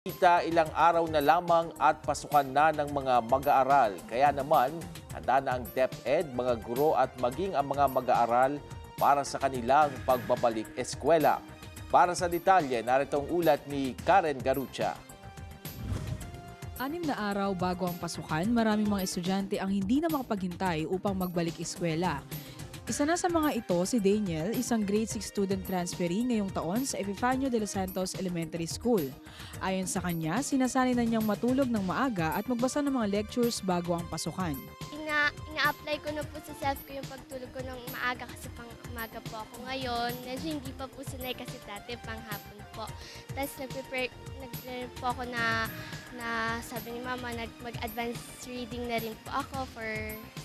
Kita ilang araw na lamang at pasukan na ng mga mag-aaral. Kaya naman, handa na ang DepEd, mga guro at maging ang mga mag-aaral para sa kanilang pagbabalik eskwela. Para sa detalye, narito ang ulat ni Karen Garucha. Anim na araw bago ang pasukan, maraming mga estudyante ang hindi na makapaghintay upang magbalik eskwela. Isa na sa mga ito si Daniel, isang grade 6 student transferee ngayong taon sa Epifanio de los Santos Elementary School. Ayon sa kanya, sinasanay na niyang matulog ng maaga at magbasa ng mga lectures bago ang pasukan. ina, ina-apply ko na po sa self ko yung pagtulog ko ng maaga kasi pang umaga po ako ngayon. Medyo hindi pa po sanay kasi dati pang hapon po. Tapos nag-prepare, nag po ako na, na sabi ni mama, mag-advance reading na rin po ako for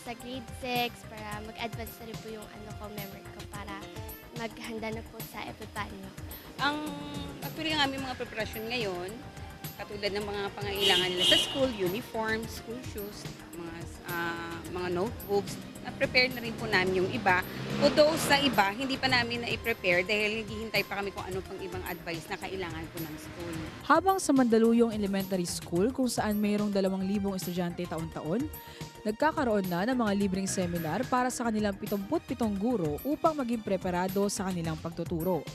sa grade 6 para mag-advance na rin po yung ano ko, memory ko para maghanda na po sa Epifanio. Ang actually ang aming mga preparasyon ngayon, katulad ng mga pangailangan nila sa school, uniform, school shoes, mga ah, mga notebooks, na-prepare na rin po namin yung iba. Although sa iba, hindi pa namin na-prepare dahil naghihintay pa kami kung ano pang ibang advice na kailangan po ng school. Habang sa Mandaluyong Elementary School kung saan mayroong 2,000 estudyante taon-taon, nagkakaroon na ng mga libreng seminar para sa kanilang 77 guro upang maging preparado sa kanilang pagtuturo.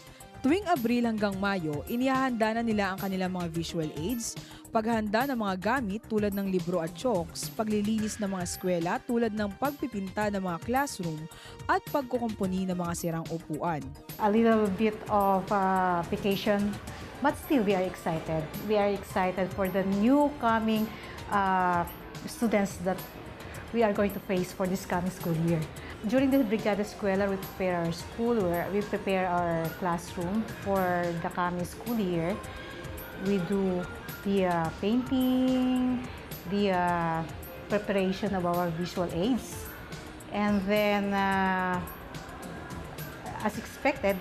Tuwing Abril hanggang Mayo, inihahanda na nila ang kanilang mga visual aids, paghanda ng mga gamit tulad ng libro at chalks, paglilinis ng mga eskwela tulad ng pagpipinta ng mga classroom at pagkukumpuni ng mga sirang upuan. a little bit of uh, vacation, but still we are excited. We are excited for the new coming uh, students that we are going to face for this coming school year. During the Brigada Escuela, we prepare our school, where we prepare our classroom for the coming school year. We do the uh, painting, the uh, preparation of our visual aids, and then uh, as expected,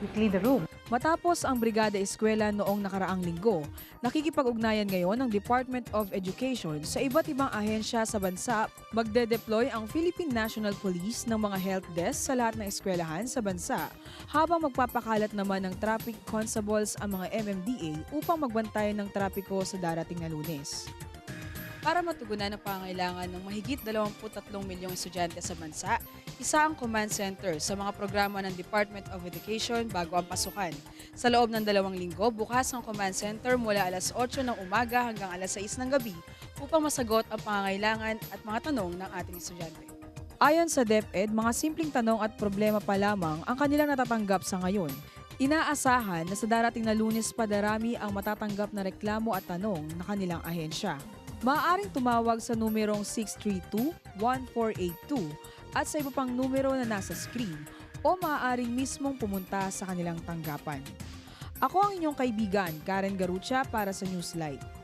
we clean the room. Matapos ang Brigada Eskwela noong nakaraang linggo, nakikipag-ugnayan ngayon ng Department of Education sa iba't ibang ahensya sa bansa. Magde-deploy ang Philippine National Police ng mga help desk sa lahat ng eskwelahan sa bansa, habang magpapakalat naman ng traffic constables ang mga MMDA upang magbantay ng trapiko sa darating na lunes. Para matugunan ang pangailangan ng mahigit 23 milyong estudyante sa bansa, isa ang command center sa mga programa ng Department of Education bago ang pasukan. Sa loob ng dalawang linggo, bukas ang command center mula alas 8 ng umaga hanggang alas 6 ng gabi upang masagot ang pangangailangan at mga tanong ng ating estudyante. Ayon sa DepEd, mga simpleng tanong at problema pa lamang ang kanilang natatanggap sa ngayon. Inaasahan na sa darating na lunes pa darami ang matatanggap na reklamo at tanong na kanilang ahensya. Maaaring tumawag sa numerong 632-1482 at sa iba pang numero na nasa screen o maaaring mismong pumunta sa kanilang tanggapan. Ako ang inyong kaibigan, Karen Garucha para sa Newslight.